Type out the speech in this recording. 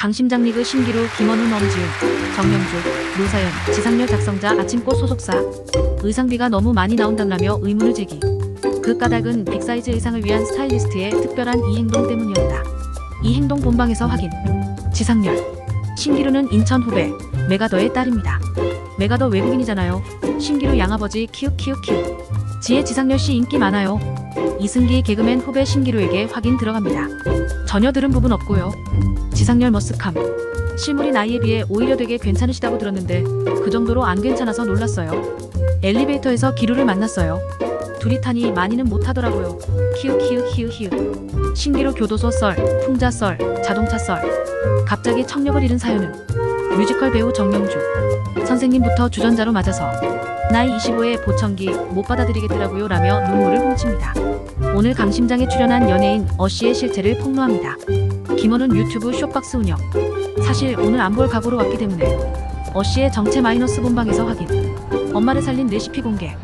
강심장 리그 신기루 김원훈 엄지훈 정명주 노사연 지상렬 작성자 아침꽃 소속사. 의상비가 너무 많이 나온다며 의문을 제기. 그 까닭은 빅사이즈 의상을 위한 스타일리스트의 특별한 이 행동 때문이었다. 이 행동 본방에서 확인. 지상렬. 신기루는 인천 후배 메가더의 딸입니다. 메가더 외국인이잖아요. 신기루 양아버지 키읔 키읔 키읔. 지혜 지상렬 씨 인기 많아요. 이승기 개그맨 후배 신기루에게 확인 들어갑니다. 전혀 들은 부분 없고요 지상렬 머쓱함. 실물이 나이에 비해 오히려 되게 괜찮으시다고 들었는데 그 정도로 안 괜찮아서 놀랐어요. 엘리베이터에서 기루를 만났어요. 둘이 타니 많이는 못하더라고요. 키읔 키읔 히읗 히읗 신기루 교도소 썰 풍자 썰 자동차 썰. 갑자기 청력을 잃은 사연은 뮤지컬 배우 정명주. 선생님부터 주전자로 맞아서 나이 25에 보청기 못 받아들이겠더라고요 라며 눈물을 훔칩니다. 오늘 강심장에 출연한 연예인 어씨의 실체를 폭로합니다. 김원훈 유튜브 쇼박스 운영. 사실 오늘 안 볼 각오로 왔기 때문에 어씨의 정체 마이너스 본방에서 확인. 엄마를 살린 레시피 공개